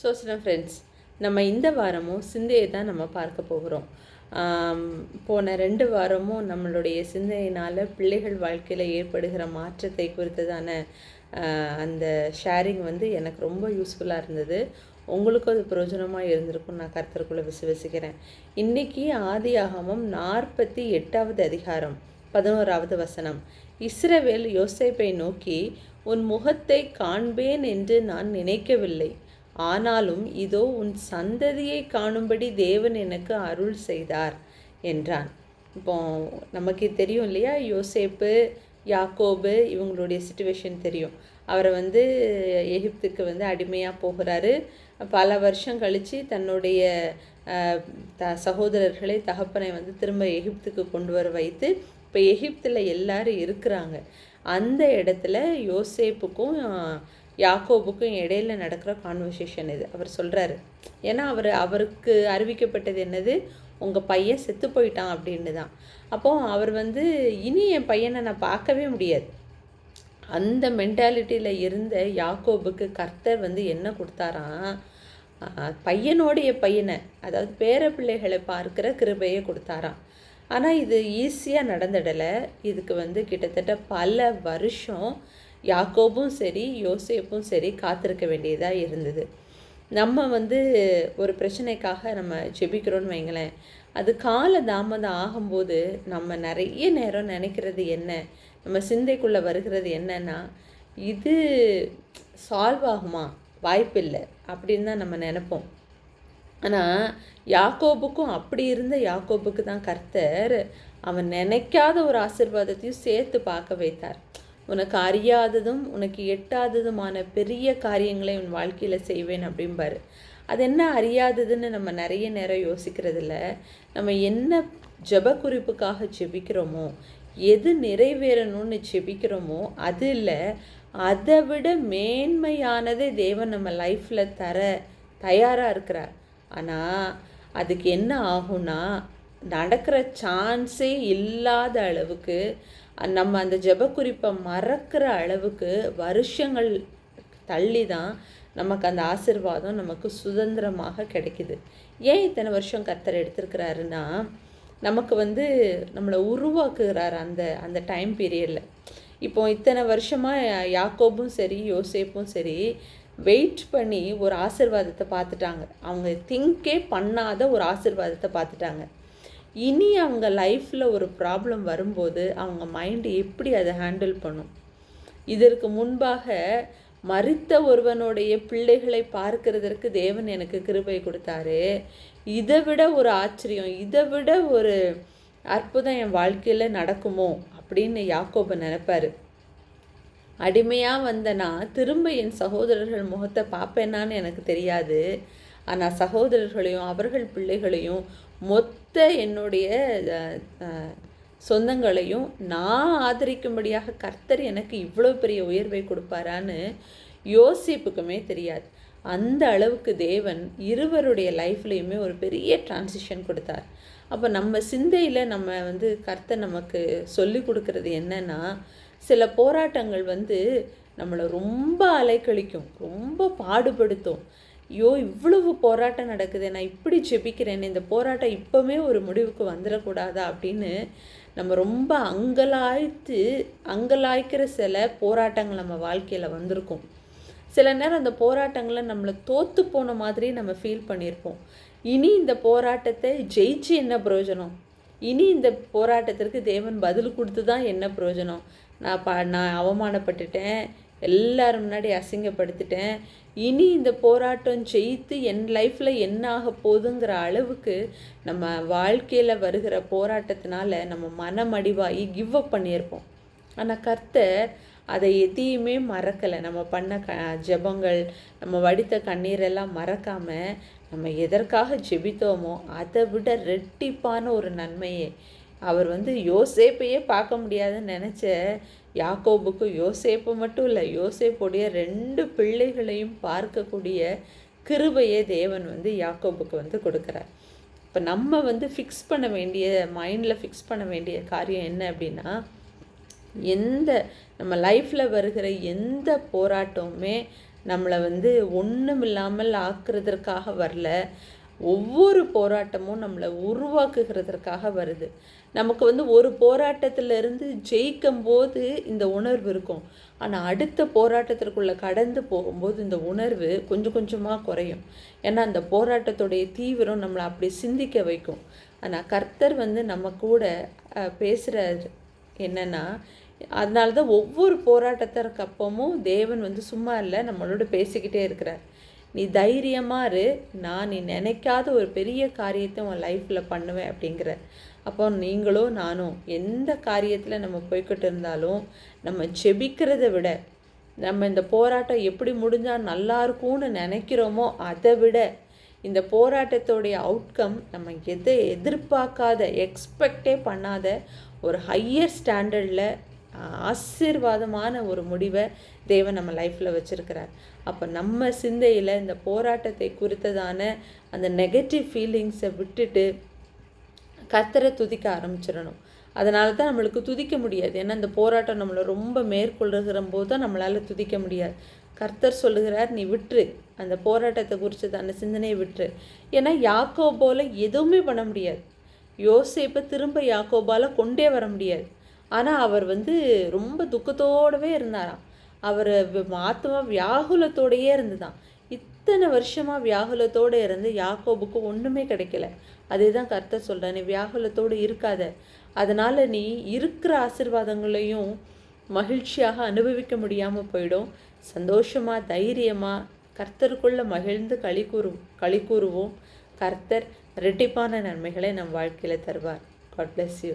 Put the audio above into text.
சோசனம் friends நம்ம இந்த வாரமும் சிந்தையை தான் நம்ம பார்க்க போகிறோம். போன ரெண்டு வாரமும் நம்மளுடைய சிந்தையினால் பிள்ளைகள் வாழ்க்கையில் ஏற்படுகிற மாற்றத்தை குறித்ததான அந்த ஷேரிங் வந்து எனக்கு ரொம்ப யூஸ்ஃபுல்லாக இருந்தது. உங்களுக்கும் அது பிரயோஜனமாக இருந்திருக்கும் நான் கருத்தருக்குள்ளே விசுவசிக்கிறேன். இன்றைக்கி ஆதியாகமம் நாற்பத்தி எட்டாவது அதிகாரம் பதினோராவது வசனம். இஸ்ரவேல் யோசேப்பை நோக்கி உன் முகத்தை காண்பேன் என்று நான் நினைக்கவில்லை. ஆனாலும் இதோ உன் சந்ததியை காணும்படி தேவன் எனக்கு அருள் செய்தார் என்றான். இப்போ நமக்கு தெரியும் இல்லையா? யோசேப்பு யாக்கோபு இவங்களுடைய சுச்சுவேஷன் தெரியும். அவரை வந்து எகிப்துக்கு வந்து அடிமையாக போகிறாரு. பல வருஷம் கழித்து தன்னுடைய த சகோதரர்களை தகப்பனை வந்து திரும்ப எகிப்துக்கு கொண்டு வர வைத்து இப்போ எகிப்தில் எல்லாரும் இருக்கிறாங்க. அந்த இடத்துல யோசேப்புக்கும் யாக்கோபுக்கும் இடையில நடக்கிற கான்வர்சேஷன் இது. அவர் சொல்கிறாரு ஏன்னா அவர் அவருக்கு அறிவிக்கப்பட்டது என்னது? உங்கள் பையன் செத்து போயிட்டான் அப்படின்னு தான் அப்போ அவர் வந்து இனி என் பையனை நான் பார்க்கவே முடியாது. அந்த மென்டாலிட்டியில் இருந்த யாக்கோபுக்கு கர்த்தர் வந்து என்ன கொடுத்தாராம்? பையனோடைய பையனை அதாவது பேர பிள்ளைகளை பார்க்கிற கிருபையை கொடுத்தாராம். ஆனால் இது ஈஸியாக நடந்துடலை. இதுக்கு வந்து கிட்டத்தட்ட பல வருஷம் யாக்கோபும் சரி யோசேப்பும் சரி காத்திருக்க வேண்டியதாக இருந்தது. நம்ம வந்து ஒரு பிரச்சனைக்காக நம்ம ஜெபிக்கிறோன்னு வைங்களேன் அது கால தாமதம் ஆகும்போது நம்ம நிறைய நேரம் நினைக்கிறது என்ன நம்ம சிந்தைக்குள்ளே வருகிறது என்னன்னா இது சால்வ் ஆகுமா? வாய்ப்பில்லை அப்படின்னு தான் நம்ம நினைப்போம். ஆனால் யாக்கோபுக்கும் அப்படி இருந்த யாக்கோபுக்கு தான் கர்த்தர் அவன் நினைக்காத ஒரு ஆசீர்வாதத்தையும் சேர்த்து பார்க்க வைத்தார். உனக்கு அறியாததும் உனக்கு எட்டாததுமான பெரிய காரியங்களை உன் வாழ்க்கையில் செய்வேன் அப்படிம்பாரு. அது என்ன அறியாததுன்னு நம்ம நிறைய நேரம் யோசிக்கிறதில்ல. நம்ம என்ன ஜெப குறிப்புக்காக ஜெபிக்கிறோமோ எது நிறைவேறணும்னு ஜெபிக்கிறோமோ அது இல்லை. அதை விட மேன்மையானதே தேவன் நம்ம லைஃப்பில் தர தயாராக இருக்கிறார். ஆனால் அதுக்கு என்ன ஆகும்னா நடக்கிற சான்ஸே இல்லாத அளவுக்கு நம்ம அந்த ஜபக்குறிப்பை மறக்கிற அளவுக்கு வருஷங்கள் தள்ளி தான் நமக்கு அந்த ஆசிர்வாதம் நமக்கு சுதந்திரமாக கிடைக்குது. ஏன் இத்தனை வருஷம் கர்த்தர் எடுத்திருக்கிறாருன்னா நமக்கு வந்து நம்மளை உருவாக்குகிறார் அந்த அந்த டைம் பீரியடில் இப்போ இத்தனை வருஷமாக யாக்கோபும் சரி யோசேப்பும் சரி வெயிட் பண்ணி ஒரு ஆசிர்வாதத்தை பார்த்துட்டாங்க. அவங்க திங்கே பண்ணாத ஒரு ஆசிர்வாதத்தை பார்த்துட்டாங்க. இனி அவங்க லைஃப்பில் ஒரு ப்ராப்ளம் வரும்போது அவங்க மைண்டு எப்படி அதை ஹேண்டில் பண்ணும்? இதற்கு முன்பாக மறித்த ஒருவனுடைய பிள்ளைகளை பார்க்கிறதற்கு தேவன் எனக்கு கிருபை கொடுத்தாரு. இதை விட ஒரு ஆச்சரியம் இதை விட ஒரு அற்புதம் என் வாழ்க்கையில் நடக்குமோ அப்படின்னு யாக்கோபு நினைப்பார். அடிமையாக வந்த நான் திரும்ப என் சகோதரர்கள் முகத்தை பார்ப்பேனான்னு எனக்கு தெரியாது. ஆனால் சகோதரர்களையும் அவர்கள் பிள்ளைகளையும் மொத்த என்னுடைய சொந்தங்களையும் நான் ஆதரிக்கும்படியாக கர்த்தர் எனக்கு இவ்வளோ பெரிய உயர்வை கொடுப்பாரான்னு யோசிப்புக்குமே தெரியாது. அந்த அளவுக்கு தேவன் இருவருடைய லைஃப்லேயுமே ஒரு பெரிய டிரான்சிஷன் கொடுத்தார். அப்போ நம்ம சிந்தையில் நம்ம வந்து கர்த்தர் நமக்கு சொல்லி கொடுக்கறது என்னென்னா சில போராட்டங்கள் வந்து நம்மளை ரொம்ப அலைக்கழிக்கும் ரொம்ப பாடுபடுத்தும். ஐயோ இவ்வளவு போராட்டம் நடக்குது நான் இப்படி ஜெபிக்கிறேன் இந்த போராட்டம் இப்போவே ஒரு முடிவுக்கு வந்துடக்கூடாதா அப்படின்னு நம்ம ரொம்ப அங்கலாய்த்து அங்கலாய்க்கிற சில போராட்டங்கள் நம்ம வாழ்க்கையில் வந்திருக்கும். சில நேரம் அந்த போராட்டங்களை நம்மளை தோற்று போன மாதிரி நம்ம ஃபீல் பண்ணியிருப்போம். இனி இந்த போராட்டத்தை ஜெயிச்சு என்ன பிரயோஜனம்? இனி இந்த போராட்டத்திற்கு தேவன் பதில் கொடுத்து தான் என்ன பிரயோஜனம்? நான் ப நான் அவமானப்பட்டுட்டேன் எல்லாரும் முன்னாடி அசிங்கப்படுத்திட்டேன். இனி இந்த போராட்டம் ஜெயித்து என் லைஃப்பில் என்ன ஆக போகுதுங்கிற அளவுக்கு நம்ம வாழ்க்கையில் வருகிற போராட்டத்தினால நம்ம மனமடிவாகி கிவ் அப் பண்ணியிருப்போம். ஆனால் கர்த்தர் அதை எதையுமே மறக்கலை. நம்ம பண்ண க ஜெபங்கள் நம்ம வடித்த கண்ணீரெல்லாம் மறக்காமல் நம்ம எதற்காக ஜெபித்தோமோ அதை விட ரெட்டிப்பான ஒரு நன்மையே. அவர் வந்து யோசேப்பையே பார்க்க முடியாதுன்னு நினச்ச யாக்கோபுக்கு யோசேப்பு மட்டும் இல்லை யோசேப்புடைய ரெண்டு பிள்ளைகளையும் பார்க்கக்கூடிய கிருபையை தேவன் வந்து யாக்கோபுக்கு வந்து கொடுக்குறார். இப்போ நம்ம வந்து ஃபிக்ஸ் பண்ண வேண்டிய மைண்டில் ஃபிக்ஸ் பண்ண வேண்டிய காரியம் என்ன அப்படின்னா எந்த நம்ம லைஃப்பில் வருகிற எந்த போராட்டமுமே நம்மளை வந்து ஒன்றும் இல்லாமல் ஆக்குறதற்காக வரல. ஒவ்வொரு போராட்டமும் நம்மளை உருவாக்குகிறதற்காக வருது. நமக்கு வந்து ஒரு போராட்டத்திலிருந்து ஜெயிக்கும் போது இந்த உணர்வு இருக்கும். ஆனால் அடுத்த போராட்டத்திற்குள்ளே கடந்து போகும்போது இந்த உணர்வு கொஞ்சம் கொஞ்சமாக குறையும். ஏன்னா அந்த போராட்டத்துடைய தீவிரம் நம்மளை அப்படி சிந்திக்க வைக்கும். ஆனால் கர்த்தர் வந்து நம்ம கூட பேசுகிறார் என்னென்னா அதனால தான் ஒவ்வொரு போராட்டத்திற்கு அப்பமும் தேவன் வந்து சும்மா இல்லை நம்மளோட பேசிக்கிட்டே இருக்கிறார். நீ தைரியமாக இரு. நான் நீ நினைக்காத ஒரு பெரிய காரியத்தை உன் லைஃப்பில் பண்ணுவேன் அப்படிங்கிற. அப்போ நீங்களும் நானும் எந்த காரியத்தில் நம்ம போய்கிட்டு இருந்தாலும் நம்ம செபிக்கிறத விட நம்ம இந்த போராட்டம் எப்படி முடிஞ்சால் நல்லா இருக்கும்னு நினைக்கிறோமோ அதை விட இந்த போராட்டத்தோடைய அவுட்கம் நம்ம எதை எதிர்பார்க்காத எக்ஸ்பெக்டே பண்ணாத ஒரு ஹையர் ஸ்டாண்டர்டில் ஆசீர்வாதமான ஒரு முடிவை தேவன் நம்ம லைஃப்பில் வச்சுருக்கிறார். அப்போ நம்ம சிந்தையில் இந்த போராட்டத்தை குறித்ததான அந்த நெகட்டிவ் ஃபீலிங்ஸை விட்டுட்டு கத்தரை துதிக்க ஆரம்பிச்சிடணும். அதனால தான் நம்மளுக்கு துதிக்க முடியாது. ஏன்னா இந்த போராட்டம் நம்மளை ரொம்ப மேற்கொள்ளுகிற போது தான் நம்மளால் துதிக்க முடியாது. கர்த்தர் சொல்லுகிறார் நீ விட்டுரு. அந்த போராட்டத்தை குறித்து அந்த சிந்தனையை விட்டுரு. ஏன்னா யாக்கோபோல எதுவுமே பண்ண முடியாது. யோசிப்பை திரும்ப யாக்கோபால் கொண்டே வர முடியாது. ஆனால் அவர் வந்து ரொம்ப துக்கத்தோடவே இருந்தாராம். அவர் ஆத்மா வியாகுலத்தோடையே இருந்துதான். இத்தனை வருஷமாக வியாகுலத்தோடு இருந்து யாக்கோபுக்கு ஒன்றுமே கிடைக்கல. அதே தான் கர்த்தர் சொல்கிற நீ வியாகுலத்தோடு இருக்காத. அதனால் நீ இருக்கிற ஆசிர்வாதங்களையும் மகிழ்ச்சியாக அனுபவிக்க முடியாமல் போயிடும். சந்தோஷமாக தைரியமாக கர்த்தருக்குள்ளே மகிழ்ந்து களி கூறு களி கூறுவோம். கர்த்தர் ரெட்டிப்பான நன்மைகளை நம் வாழ்க்கையில் தருவார். God bless you